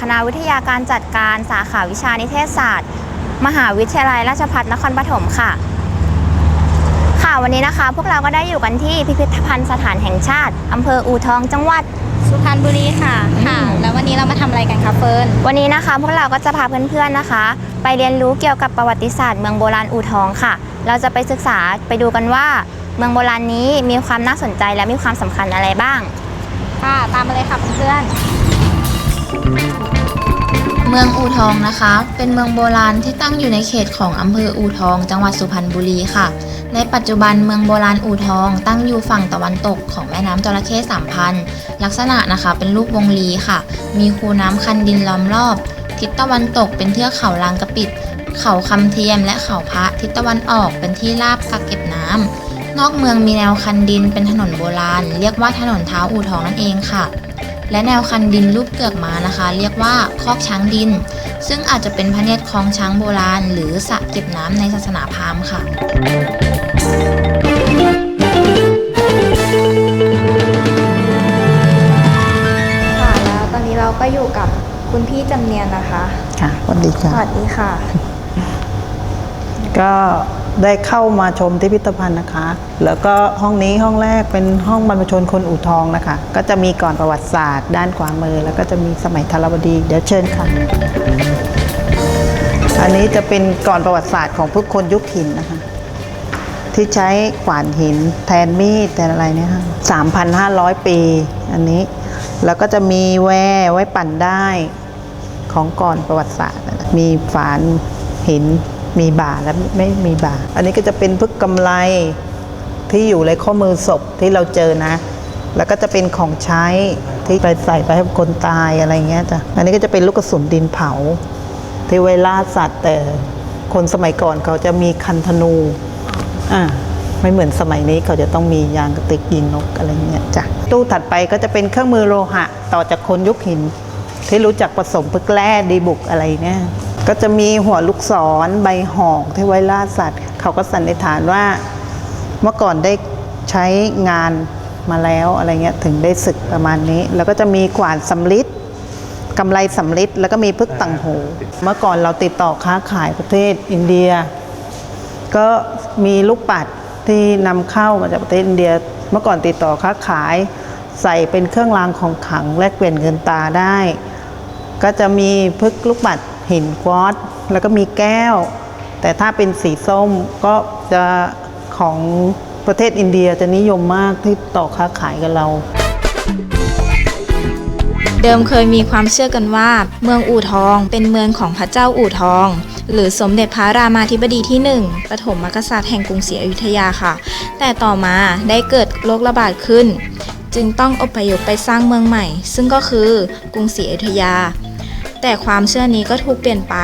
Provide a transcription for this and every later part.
จากคณะวิทยาการจัดการสาขาวิชานิเทศศาสตร์ มหาวิทยาลัยราชภัฏนครปฐมค่ะ ค่ะวันนี้นะคะ พวกเราก็ได้อยู่กันที่พิพิธภัณฑ์สถานแห่งชาติอำเภออู่ทองจังหวัดสุพรรณบุรีค่ะค่ะ แล้ววันนี้เรามาทำอะไรกันคะเฟิร์นวันนี้นะคะ พวกเราก็จะพาเพื่อนๆนะคะ ไปเรียนรู้เกี่ยวกับประวัติศาสตร์เมืองโบราณอู่ทองค่ะ เราจะไปศึกษาไปดูกันว่า เมืองโบราณนี้มีความน่าสนใจและมีความสำคัญอะไรบ้าง ค่ะ ตามมาเลยค่ะเพื่อน เมืองอู่ทองนะคะ เป็นเมืองโบราณที่ตั้งอยู่ในเขตของอำเภออู่ทอง จังหวัดสุพรรณบุรีค่ะ ในปัจจุบันเมืองโบราณอู่ทอง ตั้งอยู่ฝั่งตะวันตกของแม่น้ำจระเข้สามพันลักษณะนะคะเป็นรูปวงรีค่ะ มีคูน้ำคันดินล้อมรอบ ทิศตะวันตกเป็นเทือกเขาลางกระปิด เขาคำเทียมและเขาพระทิศตะวันออกเป็นที่ราบกักเก็บน้ำนอกเมืองมีแนวคันดินเป็นถนนโบราณ เรียกว่าถนนเท้าอู่ทองนั่นเองค่ะ และแนวคันดินรูปเกือกม้านะคะ เรียกว่าคอกช้างดิน ซึ่งอาจจะเป็นพระเนตรคลองช้างโบราณ หรือสระเก็บน้ำในศาสนาพราหมณ์ค่ะๆค่ะแล้วตอนนี้เราก็อยู่กับคุณพี่จำเนียนนะคะ ค่ะสวัสดีสค่ะวัสดีค่ะ ก็ ได้เข้ามาชมที่พิพิธภัณฑ์นะคะ แล้วก็ห้องนี้ห้องแรกเป็นห้องบรรพชนคนอู่ทองนะคะ ก็จะมีก่อนประวัติศาสตร์ ด้านขวามือ แล้วก็จะมีสมัยธารวดี เดี๋ยวเชิญค่ะ อันนี้จะเป็นก่อนประวัติศาสตร์ของพวกคนยุคหินนะคะ ที่ใช้ขวานหิน แทนมีดแทนอะไรเนี่ยค่ะ3,500ปี อันนี้ แล้วก็จะมีแวไว้ปั่นได้ของก่อนประวัติศาสตร์ มีฝานหิน มีบ่าและไม่มีบ่า อันนี้ก็จะเป็นพึกกำไรที่อยู่ในข้อมือศพที่เราเจอนะ แล้วก็จะเป็นของใช้ที่ไปใส่ไปให้คนตายอะไรเงี้ยจ้ะ อันนี้ก็จะเป็นลูกกระสุนดินเผา ที่ไว้ล่าสัตว์แต่คนสมัยก่อนเขาจะมีคันธนู อ่าไม่เหมือนสมัยนี้เขาจะต้องมียางกระติกยิงนกอะไรเงี้ยจ้ะ ตู้ถัดไปก็จะเป็นเครื่องมือโลหะ ต่อจากคนยุคหิน ที่รู้จักผสมพึกแร่ดีบุกอะไรเนี่ย ก็จะมีหัวลูกศรใบหอกที่ไว้ล่าสัตว์ เขาก็สันนิษฐานว่าเมื่อก่อนได้ใช้งานมาแล้วอะไรเงี้ยถึงได้ศึกประมาณนี้ แล้วก็จะมีขวานสำลิดกำไรสำลิดแล้วก็มีพึกต่างหู เมื่อก่อนเราติดต่อค้าขายประเทศอินเดีย ก็มีลูกปัดที่นำเข้ามาจากประเทศอินเดีย เมื่อก่อนติดต่อค้าขาย ใส่เป็นเครื่องรางของขลังแลกเปลี่ยนเงินตาได้ ก็จะมีพึกลูกปัด หินควอตซ์แล้วก็มีแก้ว แต่ถ้าเป็นสีส้มก็จะของประเทศอินเดียจะนิยมมากที่ต่อค้าขายกับเรา เดิมเคยมีความเชื่อกันว่า เมืองอู่ทองเป็นเมืองของพระเจ้าอู่ทอง หรือสมเด็จพระรามาธิบดีที่หนึ่งปฐมกษัตริย์แห่งกรุงศรีอยุธยาค่ะ แต่ต่อมาได้เกิดโรคระบาดขึ้น จึงต้องอพยพไปสร้างเมืองใหม่ ซึ่งก็คือกรุงศรีอยุธยา แต่ความเชื่อนี้ก็ถูกเปลี่ยนไป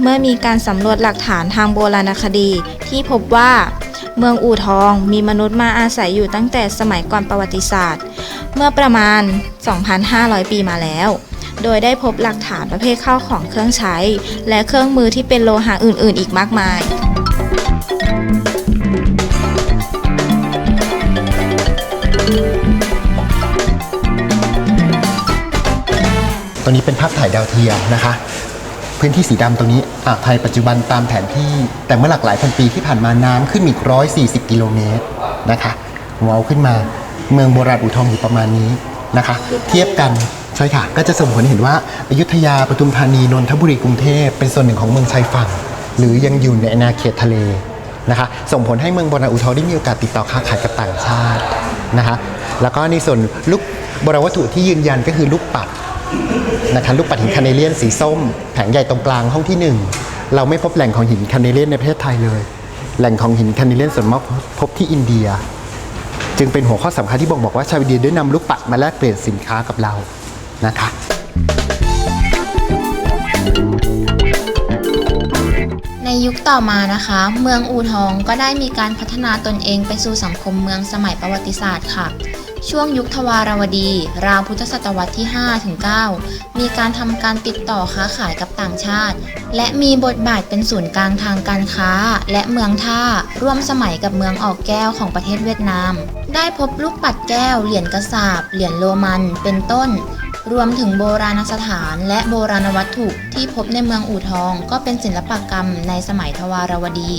เมื่อมีการสำรวจหลักฐานทางโบราณคดี ที่พบว่า เมืองอู่ทองมีมนุษย์มาอาศัยอยู่ตั้งแต่สมัยก่อนประวัติศาสตร์ เมื่อประมาณ 2,500 ปีมาแล้ว โดยได้พบหลักฐานประเภทข้าวของเครื่องใช้ และเครื่องมือที่เป็นโลหะอื่น ๆ อีกมากมาย ตรงนี้เป็นภาพถ่ายดาวเทียมนะคะ พื้นที่สีดำตรงนี้อ่าวไทยปัจจุบันตามแผนที่ แต่เมื่อหลักหลายพันปีที่ผ่านมาน้ำขึ้นอีก140 กิโลเมตรนะคะเวาขึ้นมาเมืองโบราณอู่ทองอยู่ประมาณนี้นะคะ เทียบกันใช่ค่ะ ก็จะส่งผลเห็นว่าอยุธยาปทุมธานีนนทบุรีกรุงเทพเป็นส่วนหนึ่งของเมืองชายฝั่ง หรือยังอยู่ในอาณาเขตทะเลนะคะ ส่งผลให้เมืองโบราณอู่ทองได้มีโอกาสติดต่อค้าขายกับต่างชาตินะคะ แล้วก็ในส่วนลูกโบราณวัตถุที่ยืนยันก็คือลูกปัด นะคะลูกปัดหินคาเนเลียนสีส้ม แผงใหญ่ตรงกลางห้องที่ 1 เราไม่พบแหล่งของหินคาเนเลียนในประเทศไทยเลย แหล่งของหินคาเนเลียนส่วนมากพบที่อินเดีย จึงเป็นหัวข้อสำคัญที่บ่งบอกว่าชาวอินเดียได้นำลูกปัดมาแลกเปลี่ยนสินค้ากับเรานะคะในยุคต่อมานะคะ เมืองอูทองก็ได้มีการพัฒนาตนเองไปสู่สังคมเมืองสมัยประวัติศาสตร์ค่ะ ช่วงยุคทวารวดี ราวพุทธศตวรรษที่5-9มีการทำการติดต่อค้าขายกับต่างชาติ และมีบทบาทเป็นศูนย์กลางทางการค้า และเมืองท่า ร่วมสมัยกับเมืองออกแก้วของประเทศเวียดนาม ได้พบลูกปัดแก้ว เหรียญกระสาบ เหรียญโรมันเป็นต้น รวมถึงโบราณสถานและโบราณวัตถุที่พบในเมืองอู่ทอง ก็เป็นศิลปกรรมในสมัยทวารวดี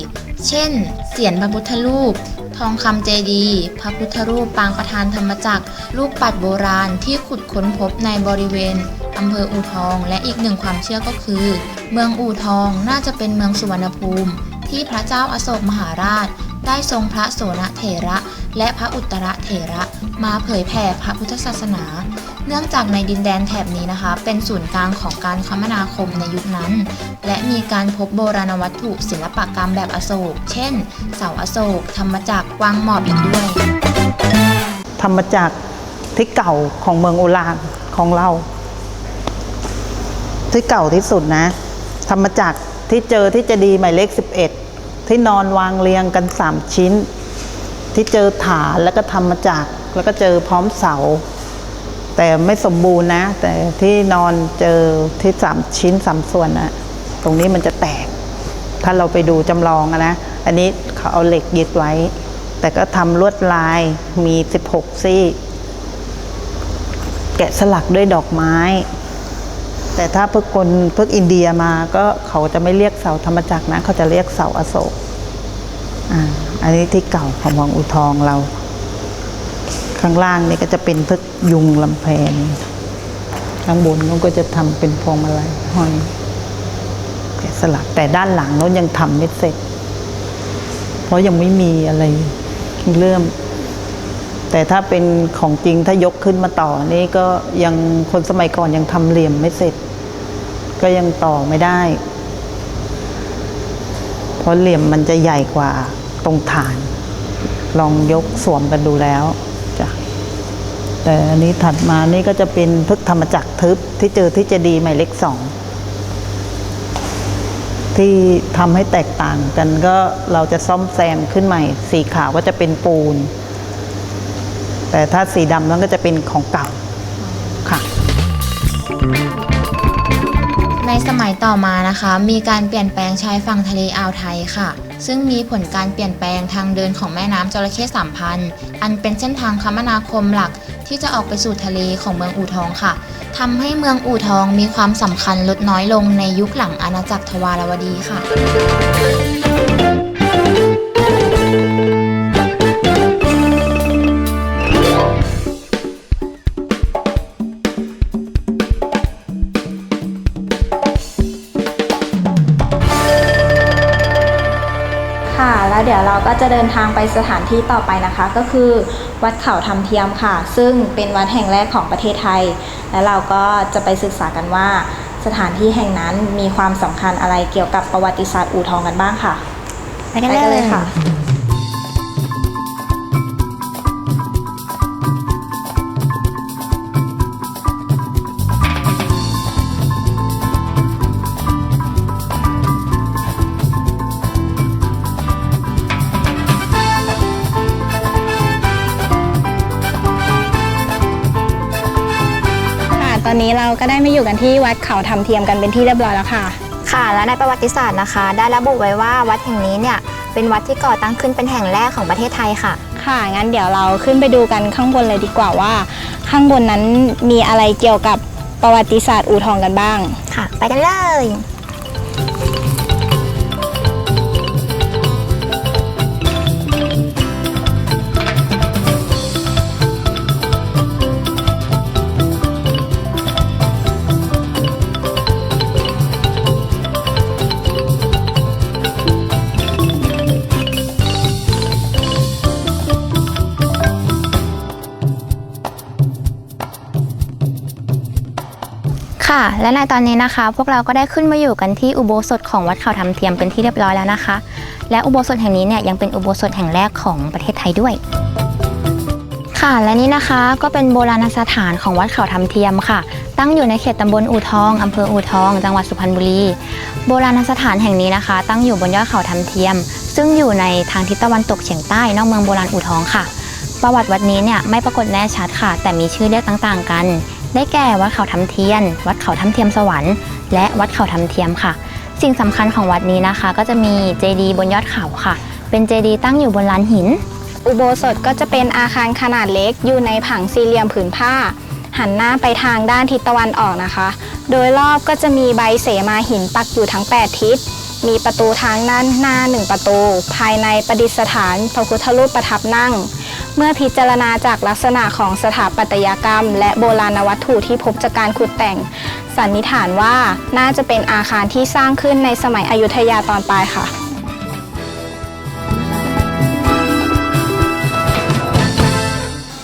เช่น เสียนพระพุทธรูป ทองคำเจดีย์พระพุทธรูปปางประธานธรรมจักร รูปปัดโบราณที่ขุดค้นพบในบริเวณอำเภออู่ทอง และอีกหนึ่งความเชื่อก็คือ เมืองอู่ทองน่าจะเป็นเมืองสุวรรณภูมิ ที่พระเจ้าอาโศกมหาราช ได้ทรงพระโสนเถระ และพระอุตรเถระ มาเผยแผ่พระพุทธศาสนา เนื่องจากในดินแดนแถบนี้นะคะ เป็นศูนย์กลางของการคมนาคมในยุคนั้น และมีการพบโบราณวัตถุศิลปกรรมแบบอโศก เช่น เสาอโศก ธรรมจักรวางหมอบอีกด้วย ธรรมจักรที่เก่าของเมืองโอรานของเรา ที่เก่าที่สุดนะ ธรรมจักรที่เจอที่เจะดีหมายเลข 11 ที่นอนวางเรียงกัน3ชิ้น ที่เจอฐานแล้วก็ธรรมจักแล้วก็เจอพร้อมเสา แต่ไม่สมบูรณ์นะ แต่ที่นอนเจอที่สามชิ้นสามส่วนนะตรงนี้มันจะแตก ถ้าเราไปดูจำลองอะนะ อันนี้เขาเอาเหล็กยึดไว้ แต่ก็ทำลวดลายมี 16 ซี่ แกะสลักด้วยดอกไม้ แต่ถ้าพวกคนพวกอินเดียมาก็เขาจะไม่เรียกเสาธรรมจักรนะ เขาจะเรียกเสาอโศกอ่าอันนี้ที่เก่าของวังอุทองเรา ข้างล่างนี่ก็จะเป็นพวกยุงลำแพนข้างบนเขาก็จะทำเป็นพวงมาลัยห้อยแกะสลักแต่ด้านหลังนู้นยังทำไม่เสร็จ เพราะยังไม่มีอะไรเริ่ม แต่ถ้าเป็นของจริงถ้ายกขึ้นมาต่อนี่ก็ยังคนสมัยก่อนยังทำเหลี่ยมไม่เสร็จ ก็ยังต่อไม่ได้ เพราะเหลี่ยมมันจะใหญ่กว่าตรงฐาน ลองยกสวมกันดูแล้วจ้ะแต่อันนี้ถัดมานี่ก็จะเป็นพึกธรรมจักรทึบที่เจอที่เจะดีย์หมายเลขสองที่ทำให้แตกต่างกันก็เราจะซ่อมแซมขึ้นใหม่ สีขาวก็จะเป็นปูน แต่ถ้าสีดำนั้นก็จะเป็นของเก่า ในสมัยต่อมานะคะ มีการเปลี่ยนแปลงชายฝั่งทะเลอ่าวไทยค่ะ ซึ่งมีผลการเปลี่ยนแปลงทางเดินของแม่น้ำจระเข้สามพันอันเป็นเส้นทางคมนาคมหลักที่จะออกไปสู่ทะเลของเมืองอู่ทองค่ะทำให้เมืองอู่ทองมีความสำคัญลดน้อยลงในยุคหลังอาณาจักรทวารวดีค่ะ แล้วเดี๋ยวเราก็จะเดินทางไปสถานที่ต่อไปนะคะ ก็คือวัดเขาทำเทียมค่ะ ซึ่งเป็นวัดแห่งแรกของประเทศไทย และเราก็จะไปศึกษากันว่าสถานที่แห่งนั้นมีความสำคัญอะไรเกี่ยวกับประวัติศาสตร์อู่ทองกันบ้างค่ะ ไปกันไปกันเลเลยยค่ะ ค่ะตอนนี้เราก็ได้มาอยู่กันที่วัดเขาทำเทียมกันเป็นที่เรียบร้อยแล้วค่ะ ค่ะ และในประวัติศาสตร์นะคะ ได้ระบุไว้ว่าวัดแห่งนี้เนี่ยเป็นวัดที่ก่อตั้งขึ้นเป็นแห่งแรกของประเทศไทยค่ะ ค่ะงั้นเดี๋ยวเราขึ้นไปดูกันข้างบนเลยดีกว่าว่า ข้างบนนั้นมีอะไรเกี่ยวกับประวัติศาสตร์อู่ทองกันบ้าง ค่ะ ไปกันเลย ค่ะ และในตอนนี้นะคะ พวกเราก็ได้ขึ้นมาอยู่กันที่อุโบสถของวัดเขาทำเทียมเป็นที่เรียบร้อยแล้วนะคะ และอุโบสถแห่งนี้เนี่ยยังเป็นอุโบสถแห่งแรกของประเทศไทยด้วย ค่ะและนี่นะคะก็เป็นโบราณสถานของวัดเขาทำเทียมค่ะ ตั้งอยู่ในเขตตำบลอู่ทองอำเภออู่ทอง จังหวัดสุพรรณบุรี โบราณสถานแห่งนี้นะคะ ตั้งอยู่บนยอดเขาทำเทียม ซึ่งอยู่ในทางทิศตะวันตกเฉียงใต้นอกเมืองโบราณอู่ทองค่ะ ประวัติวัดนี้เนี่ยไม่ปรากฏแน่ชัดค่ะ แต่มีชื่อเรียกต่างๆ กัน ได้แก่วัดเขาทำเทียน วัดเขาทำเทียมสวรรค์ และวัดเขาทำเทียมค่ะ สิ่งสำคัญของวัดนี้นะคะ ก็จะมีเจดีย์บนยอดเขาค่ะ เป็นเจดีย์ตั้งอยู่บนลานหิน อุโบสถก็จะเป็นอาคารขนาดเล็กอยู่ในผังสี่เหลี่ยมผืนผ้า หันหน้าไปทางด้านทิศตะวันออกนะคะ โดยรอบก็จะมีใบเสมาหินปักอยู่ทั้ง 8 ทิศมีประตูทางด้านหน้า1ประตู ภายในประดิษฐานพระพุทธรูปประทับนั่ง เมื่อพิจารณาจากลักษณะของสถาปัตยกรรม และโบราณวัตถุที่พบจากการขุดแต่ง สันนิษฐานว่าน่าจะเป็นอาคารที่สร้างขึ้นในสมัยอยุธยาตอนปลายค่ะ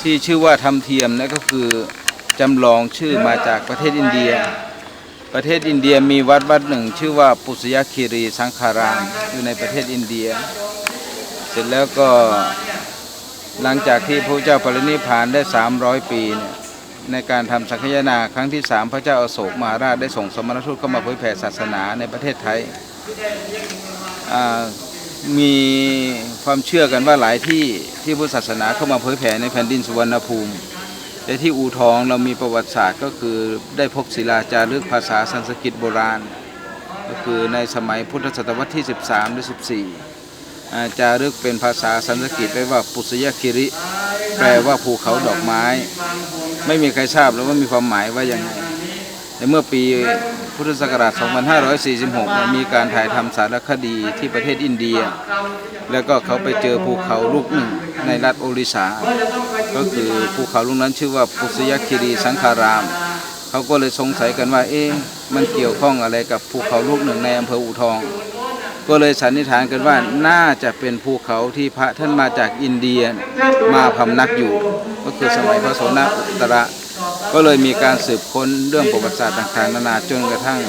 ที่ชื่อว่าทำเทียมนั่นก็คือจำลองชื่อมาจากประเทศอินเดีย ประเทศอินเดียมีวัดวัดหนึ่ง ชื่อว่าปุษยคีรีสังขารามอยู่ในประเทศอินเดีย เสร็จแล้วก็ หลังจากที่พระเจ้าปรินิพานได้ 300 ปีเนี่ยในการทำสังฆยนาครั้งที่ 3 พระเจ้าอาโศกมหาราชได้ส่งสมณทูตเข้ามาเผยแผ่ศาสนาในประเทศไทยมีความเชื่อกันว่าหลายที่ที่พุทธศาสนาเข้ามาเผยแผ่ในแผ่นดินสุวรรณภูมิ แต่ที่อู่ทองเรามีประวัติศาสตร์ก็คือได้พบศิลาจารึกภาษาสันสกฤตโบราณ ก็คือในสมัยพุทธศตวรรษที่ 13 หรือ 14 จารึกเป็นภาษาสันสกฤตไว้ว่าปุษยคิริ แปลว่าภูเขาดอกไม้ ไม่มีใครทราบแล้วว่ามีความหมายว่ายังไงในเมื่อปีพุทธศักราช 2546เนี่ยมีการถ่ายทำสารคดีที่ประเทศอินเดีย แล้วก็เขาไปเจอภูเขาลูกหนึ่งในรัฐโอริสา ก็คือภูเขาลูกนั้นชื่อว่าปุษยคิรีสังขาราม เขาก็เลยสงสัยกันว่า เอ๊ะ มันเกี่ยวข้องอะไรกับภูเขาลูกหนึ่งในอำเภออู่ทอง ก็เลยสันนิษฐานกันว่าน่าจะเป็นภูเขาที่พระท่านมาจากอินเดียมาพำนักอยู่ ก็คือสมัยพระโสนตระ ก็เลยมีการสืบค้นเรื่องประวัติศาสตร์ต่างๆนานาจนกระทั่ง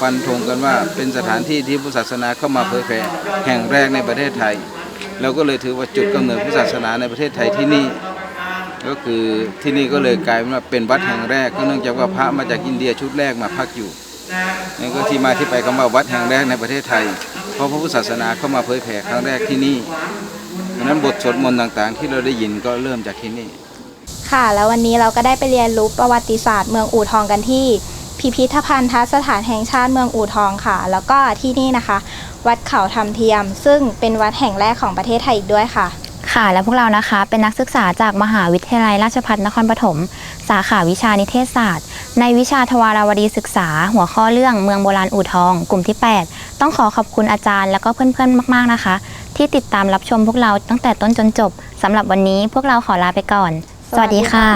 ฟันธงกันว่าเป็นสถานที่ที่พุทธศาสนาเข้ามาเผยแผ่แห่งแรกในประเทศไทย เราก็เลยถือว่าจุดกำเนิดพุทธศาสนาในประเทศไทยที่นี่ ก็คือที่นี่ก็เลยกลายเป็นว่าเป็นวัดแห่งแรก ก็เนื่องจากว่าพระมาจากอินเดียชุดแรกมาพักอยู่ นี่ก็ที่มาที่ไปคำว่าวัดแห่งแรกในประเทศไทย เพราะพระพุทธศาสนาเข้ามาเผยแผ่ครั้งแรกที่นี่ดังนั้นบทสวดมนต์ต่างๆ ที่เราได้ยินก็เริ่มจากที่นี่ ค่ะแล้ววันนี้เราก็ได้ไปเรียนรู้ประวัติศาสตร์เมืองอู่ทองกันที่ พิพิธภัณฑสถานแห่งชาติเมืองอู่ทองค่ะ แล้วก็ที่นี่นะคะ วัดเขาทำเทียม ซึ่งเป็นวัดแห่งแรกของประเทศไทยอีกด้วยค่ะ ค่ะและพวกเรานะคะ เป็นนักศึกษาจากมหาวิทยาลัยราชภัฏนครปฐม สาขาวิชานิเทศศาสตร์ ในวิชาทวาราวดีศึกษา หัวข้อเรื่องเมืองโบราณอู่ทอง กลุ่มที่ 8 ต้องขอขอบคุณอาจารย์และก็เพื่อนๆ มากๆนะคะ ที่ติดตามรับชมพวกเราตั้งแต่ต้นจนจบสำหรับวันนี้พวกเราขอลาไปก่อน สวัสดีค่ะ